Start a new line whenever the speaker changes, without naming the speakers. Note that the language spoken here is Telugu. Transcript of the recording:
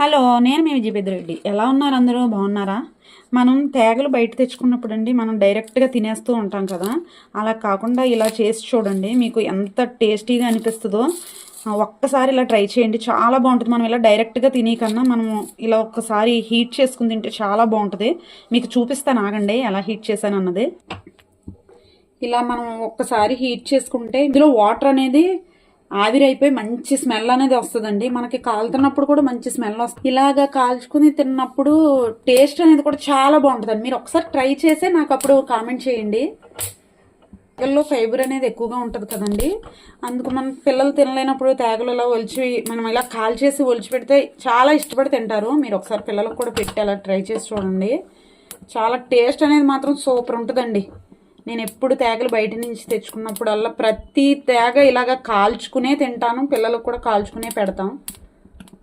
హలో నేను మీ విజయపెద్దిరెడ్డి ఎలా ఉన్నారు అందరూ? బాగున్నారా? మనం తేగలు బయట తెచ్చుకున్నప్పుడు అండి మనం డైరెక్ట్గా తినేస్తూ ఉంటాం కదా. అలా కాకుండా ఇలా చేసి చూడండి మీకు ఎంత టేస్టీగా అనిపిస్తుందో. ఒక్కసారి ఇలా ట్రై చేయండి. చాలా బాగుంటుంది. మనం ఇలా డైరెక్ట్గా తినేకన్నా మనము ఇలా ఒక్కసారి హీట్ చేసుకుని తింటే చాలా బాగుంటుంది. మీకు చూపిస్తాను ఆగండి ఎలా హీట్ చేశాను అన్నది. ఇలా మనం ఒక్కసారి హీట్ చేసుకుంటే ఇందులో వాటర్ అనేది ఆవిరైపోయి మంచి స్మెల్ అనేది వస్తుందండి. మనకి కాలుతున్నప్పుడు కూడా మంచి స్మెల్ వస్తుంది. ఇలాగా కాల్చుకుని తిన్నప్పుడు టేస్ట్ అనేది కూడా చాలా బాగుంటుందండి. మీరు ఒకసారి ట్రై చేసే నాకు అప్పుడు కామెంట్ చేయండి. తేగల్లో ఫైబర్ అనేది ఎక్కువగా ఉంటుంది కదండి. అందుకు మనం పిల్లలు తినలేనప్పుడు తేగలు ఇలా ఒలిచి మనం ఇలా కాల్చేసి ఒలిచి పెడితే చాలా ఇష్టపడి తింటారు. మీరు ఒకసారి పిల్లలకు కూడా పెట్టి అలా ట్రై చేసి చూడండి. చాలా టేస్ట్ అనేది మాత్రం సూపర్ ఉంటుందండి. నేను ఎప్పుడు తేగలు బయట నుంచి తెచ్చుకున్నప్పుడల్లా ప్రతి తేగ ఇలాగ కాల్చుకునే తింటాను. పిల్లలకు కూడా కాల్చుకునే పెడతాం.